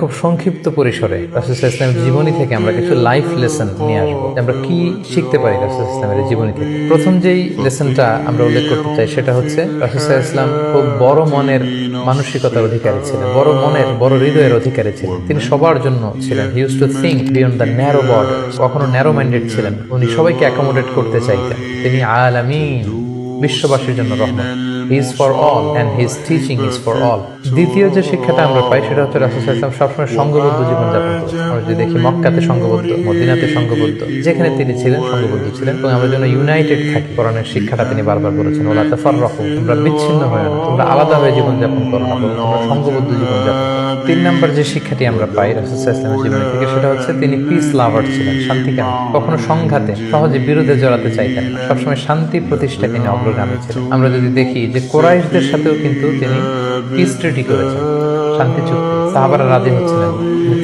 খুব সংক্ষিপ্ত পরিসরে রাসুল ইসলামের জীবনী থেকে আমরা কিছু লাইফ লেসন নিয়ে আসব। আমরা কি শিখতে পারি ইসলামের জীবনী থেকে? প্রথম যেই লেসনটা আমরা উল্লেখ করতে চাই সেটা হচ্ছে রাসুল ইসলাম খুব বড় মনের মানসিকতার অধিকারী ছিলেন, বড় মনের, বড় হৃদয়ের অধিকারী ছিলেন। তিনি সবার জন্য ছিলেন। Used to think beyond the narrow border কখনো ন্যারো মাইন্ডেড ছিলেন উনি সবাইকে অ্যাকোমোডেট করতে চাইতেন। তিনি আলামিন, বিশ্ববাসীর জন্য রহমত is for all and his teaching is for all দ্বিতীয় যে শিক্ষাটা আমরা পাই সেটা হচ্ছে রাসুল ইসলাম সবসময় সংঘবদ্ধ জীবনযাপন আমরা যদি দেখি মক্কাতে সংঘবদ্ধ মদিনাতে সংঘবদ্ধ যেখানে তিনি ছিলেন সংঘবদ্ধ ছিলেন এবং আমরা যেন ইউনাইটেড থাকি, কোরআনের শিক্ষাটা তিনি বারবার বলেছেন ওলা তাফার রকম তোমরা বিচ্ছিন্ন হয়ে না, তোমরা আলাদা হয়ে জীবনযাপন করো না তোমরা সংঘবদ্ধ জীবনযাপন করো। তিন নম্বর যে শিক্ষাটি আমরা পাই রাসুল ইসলামের জীবনী থেকে, সেটা হচ্ছে তিনি পিস লাভার ছিলেন শান্তিকামী কখনো সংঘাতে, সহজে বিরোধে জড়াতে চাইতেন না। সবসময় শান্তি প্রতিষ্ঠায় তিনি অগ্রগামী ছিলেন। আমরা যদি দেখি যে কোরাইশদের সাথেও কিন্তু তিনি পিস ট্রিটি করেছেন, শান্তি চুক্তি। সাহাবারা রাজি হচ্ছিলেন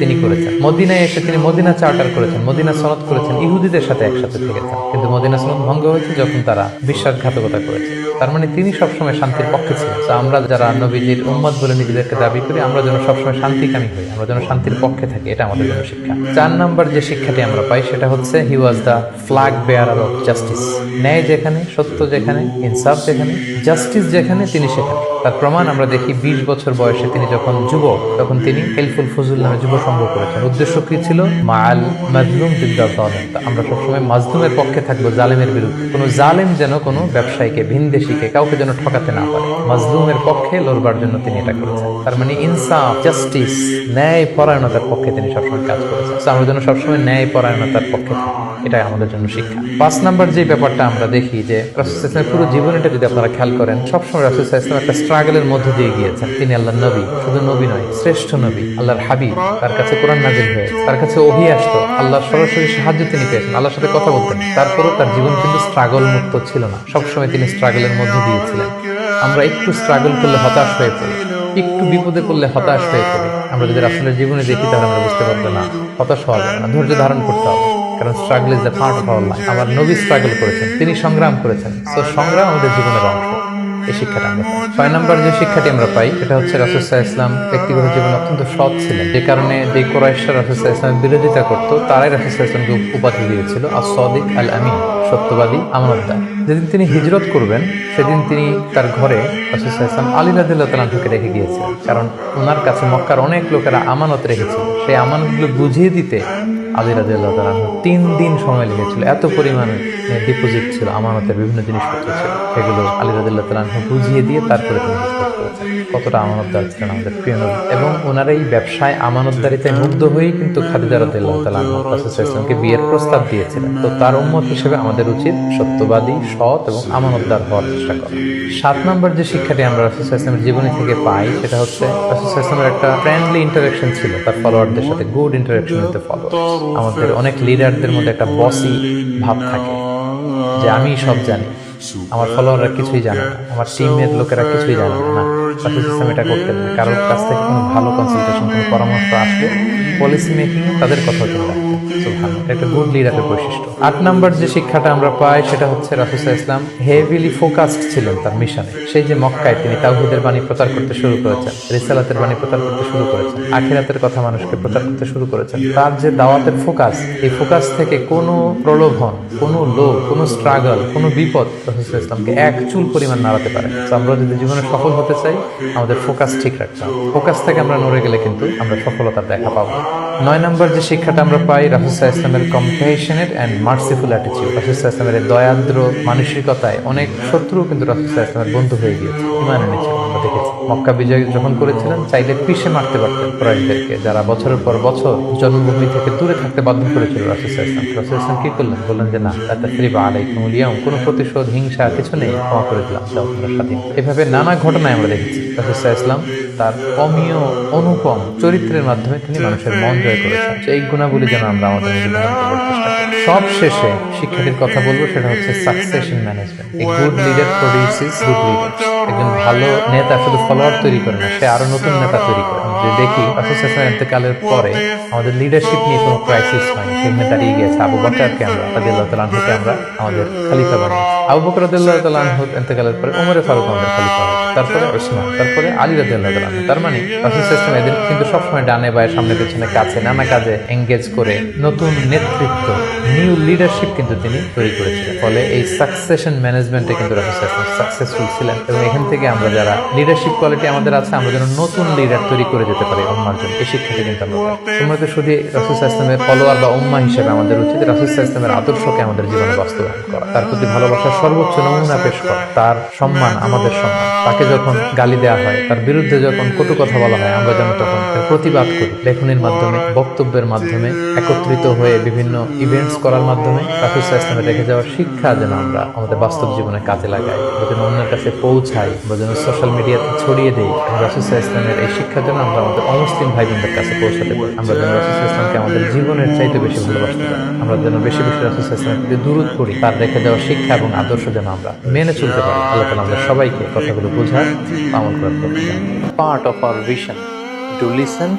তিনি করেছেন। মদিনায় এসে তিনি মদিনা চার্টার করেছেন, মদিনা সনদ করেছেন, ইহুদিদের সাথে একসাথে থেকেছেন। কিন্তু মদিনা সনদ ভঙ্গ হয়েছে যখন তারা বিশ্বাসঘাতকতা করেছে। তার মানে তিনি সবসময় শান্তির পক্ষে ছিলেন। তো আমরা যারা নবীজির উম্মত বলে নিজেদেরকে দাবি করি, আমরা যেন সবসময় শান্তিকামী হই, আমরা যেন শান্তির পক্ষে থাকি, এটা আমাদের জন্য শিক্ষা। চার নম্বর যে শিক্ষাটি আমরা পাই, সেটা হচ্ছে he was the flag bearer of justice ন্যায় যেখানে, সত্য যেখানে, ইনসাফ যেখানে জাস্টিস যেখানে, তিনি সেখানে। তার প্রমাণ আমরা দেখি বিশ বছর বয়সে তিনি যখন যুবক, তখন তিনি হেলফুল ফজুল নামে যুব সংঘ করেছেন। উদ্দেশ্য কি ছিল? মাল মাজলুম জালেম আমরা সবসময় মাজলুমের পক্ষে থাকব, জালেমের বিরুদ্ধে। কোনো জালেম যেন কোনো ব্যবসায়ীকে ভিনদেশিকে কাউকে যেন ঠকাতে না পারে। মাজলুমের পক্ষে লড়বার জন্য তিনি এটা করেছেন। তার মানে ইনসাফ, জাস্টিস ন্যায় পরায়ণতার পক্ষে তিনি সবসময় কাজ করেছেন। আমরা যেন সবসময় ন্যায় পরায়ণতার পক্ষে থাকি। এটাই আমাদের জন্য শিক্ষা। পাঁচ নাম্বার যে ব্যাপারটা আমরা দেখি যে রাসুল পুরো জীবনীটা যদি আপনারা খেয়াল করেন, সবসময় রাসুল একটা স্ট্রাগলের মধ্য দিয়ে গিয়েছেন। তিনি আল্লাহ নবী, শুধু নবী নয়, শ্রেষ্ঠ নবী, আল্লাহর হাবিব, তার কাছে কোরআন নাজিল হয়ে, তার কাছে ওহি আসতো, আল্লাহর সরাসরি সাহায্য তিনি পেয়েছেন, আল্লাহর সাথে কথা বলতেন। তারপরও তার জীবন কিন্তু স্ট্রাগল মুক্ত ছিল না। সবসময় তিনি স্ট্রাগলের মধ্য দিয়েছিলেন। আমরা একটু স্ট্রাগল করলে হতাশ হয়ে পড়ি, একটু বিপদে পড়লে হতাশ হয়ে পড়ি। আমরা যদি রাসুলের জীবনে দেখি, তাহলে আমরা বুঝতে পারব না, হতাশ হওয়া যাবে না, ধৈর্য ধারণ করতে হবে। কারণ struggle is the part of our life আমার নবী স্ট্রাগল করেছেন, তিনি সংগ্রাম করেছেন। তো সংগ্রাম আমাদের জীবনের অংশ। এই শিক্ষাটা আমরা। ছয় নম্বর যে শিক্ষাটি আমরা পাই সেটা হচ্ছে রাসুসাহ ইসলাম ব্যক্তিগত জীবনে অত্যন্ত সৎ ছিলেন। যে কারণে যে কোরাইশা রাসুসাহ ইসলামের বিরোধিতা করতো, তারাই রাসুসাহ ইসলামকে উপাধি দিয়েছিল। আর সদিক আল আমিন সত্যবাদী আমানতদার। যেদিন তিনি হিজরত করবেন, সেদিন তিনি তার ঘরে রাসুসাহ ইসলাম আলী রাদিল্লাহ তালাহুকে রেখে গিয়েছিলেন। কারণ ওনার কাছে মক্কার অনেক লোকেরা আমানত রেখেছিল। সেই আমানতগুলো বুঝিয়ে দিতে আলী আল্লাহ তালা তিন দিন সময় লেগেছিল, এত পরিমাণ ডিপোজিট ছিল, আমানতের বিভিন্ন জিনিসপত্র ছিল। সেগুলো আলী রাদিল্লাহ তালাহ বুঝিয়ে দিয়ে তারপরে তিনি কতটা আমানতদার ছিলেন আমাদের প্রিয় নবী এবং ওনার এই ব্যবসায় আমানতদারিতে মুগ্ধ হয়েই কিন্তু খাদিজা রাদিল্লাহ বিয়ের প্রস্তাব দিয়েছিলেন। তো তার উম্মত হিসেবে আমাদের উচিত সত্যবাদী, সৎ এবং আমানতদার হওয়ার চেষ্টা করা। সাত নম্বর যে শিক্ষাটি আমরা রাসুল ইসলামের জীবনী থেকে পাই, সেটা হচ্ছে রাসুল ইসলামের একটা ফ্রেন্ডলি ইন্টারাকশন ছিল। তার ফলোয়ারদের সাথে গুড ইন্টারাকশন উইথ ফলোয়ার আমাদের অনেক লিডারদের মধ্যে একটা বসি ভাব থাকে, যে আমি সব জানি। আমার ফলোয়াররা কিছুই জানে না। আমার টিমের লোকেরা কিছুই জানে না। রাসুল এটা করতে পারে কারোর কাছ থেকে কোনো ভালো কনসালটেশন কোনো পরামর্শ আসলে পলিসি মেকিং তাদের কথা রাখতেন এটা একটা গুড লিডারের বৈশিষ্ট্য। আট নাম্বার যে শিক্ষাটা আমরা পাই সেটা হচ্ছে রাসুসাহ ইসলাম হেভিলি ফোকাসড ছিলেন তার মিশনে। সেই যে মক্কায় তিনি তাওহিদের বাণী প্রচার করতে শুরু করেছেন, রিসালাতের বাণী প্রচার করতে শুরু করেছেন, আখিরাতের কথা মানুষকে প্রচার করতে শুরু করেছেন, তার যে দাওয়াতের ফোকাস এই ফোকাস থেকে কোনো প্রলোভন, কোনো লোভ, কোনো স্ট্রাগল কোনো বিপদ রাসুসাহ ইসলামকে এক চুল পরিমাণ নাড়াতে পারে। আমরা যদি জীবনে সফল হতে চাই, আমাদের ফোকাস ঠিক রাখতে হবে। ফোকাস থেকে আমরা নড়ে গেলে কিন্তু আমরা সফলতার দেখা পাবো। নয় নম্বর যে শিক্ষাটা আমরা পাই রাহুসা ইসলামের কম্পেশনের অ্যান্ড মার্সিফুল অ্যাটিচিউড রাহুসা ইসলামের দয়াদ্র মানসিকতায় অনেক শত্রু কিন্তু রাহুসা ইসলামের বন্ধু হয়ে গিয়েছে। ইমান এনেছিল আমরা দেখেছি, মক্কা বিজয় যখন করেছিলেন, চাইলে পিষে মারতে পারতেন কোরআনদেরকে যারা বছরের পর বছর জন্মভূমি থেকে দূরে থাকতে বাধ্য করেছিল রাহুসা ইসলাম রাহুসা ইসলাম কি করলেন? বললেন যে, না তাতে ফ্রিবা আলাইকুম লিয়াম কোনো প্রতিশোধ, হিংসা কিছু নেই। ক্ষমা করে দিলাম। এভাবে নানা ঘটনায় আমরা দেখেছি। রাহুসা ইসলাম তার অমীয় অনুপম চরিত্রের মাধ্যমে তিনি মানুষের মন জয় করেছেন। এই গুণাবলী যেন আমরা আমাদের সব শেষে শিক্ষার্থীর কথা বলব, সেটা হচ্ছে সাকসেশন ম্যানেজমেন্ট এই good leader produces good leader একজন ভালো নেতা শুধু ফলোয়ার তৈরি করে না, সে আরও নতুন নেতা তৈরি করে। যদি দেখি অ্যাসোসিয়েশন এতেকালের পরে আমাদের লিডারশিপ নিয়ে কোনো ক্রাইসিস হয়নি সেখানে দাঁড়িয়ে গিয়েছে আবু বকরকে আমরা তাদের আল্লাহ তাআলা আমরা, আমাদের খলিফা বানিয়েছি আবু বকর রাদিয়াল্লাহু তাআলা আনহু ইন্তেকালের পরে ওমরে ফারুক আমাদের খলিফা হয়। তারপরে ওসমান, তারপরে আলী রাদিয়াল্লাহু তাআলা তার মানে রাসূল এদের কিন্তু সবসময় ডানে বায়ে সামনে পেছনে কাছে, নানা কাজে এঙ্গেজ করে নতুন নেতৃত্ব নিউ লিডারশিপ কিন্তু তিনি তৈরি করেছিলেন। ফলে এই সাকসেশন ম্যানেজমেন্টে কিন্তু রাসূল সাকসেসফুল ছিলেন এবং এখান থেকে আমরা যারা লিডারশিপ কোয়ালিটি আমাদের আছে, আমরা যেন নতুন লিডার তৈরি করে যেতে পারি উম্মার জন্য। এই শিক্ষাটা কিন্তু আমরা। তোমরা তো শুধু রাসূল ইসলামের ফলোয়ার বা উম্মা হিসেবে আমাদের উচিত রাসূল ইসলামের আদর্শকে আমাদের জীবনে বাস্তবায়ন করা। তার প্রতি ভালোবাসার সর্বোচ্চ নমুনা পেশ করা। তার সম্মান আমাদের সম্মান। তাকে যখন গালি দেওয়া হয়, তার বিরুদ্ধে যখন কটু কথা বলা হয়, আমরা যেন তখন প্রতিবাদ করি। লেখনের মাধ্যমে, বক্তব্যের মাধ্যমে, একত্রিত হয়ে বিভিন্ন ইভেন্টস করার মাধ্যমে রাসূল ইসলামে রেখে যাওয়ার শিক্ষা যেন আমরা আমাদের বাস্তব জীবনে কাজে লাগাই। আমরা যেন অন্যের কাছে পৌঁছাই, আমরা যেন সোশ্যাল মিডিয়াতে ছড়িয়ে দিই। রাসূল ইসলামের এই শিক্ষা যেন আমরা আমাদের অমুসলিম ভাই বোনদের কাছে পৌঁছাতে পারি। আমরা যেন রাসূল ইসলামকে আমাদের জীবনের চাইতে বেশি ভালোবাসতে পারি। আমরা যেন বেশি বেশি রাসূল ইসলামের প্রতি দূরত করি, তার রেখে যাওয়া শিক্ষা এবং আদর্শ যেন আমরা মেনে চলতে পারি। আল্লাহ তালা আমাদের সবাইকে কথাগুলো বোঝার আমল part of our vision to listen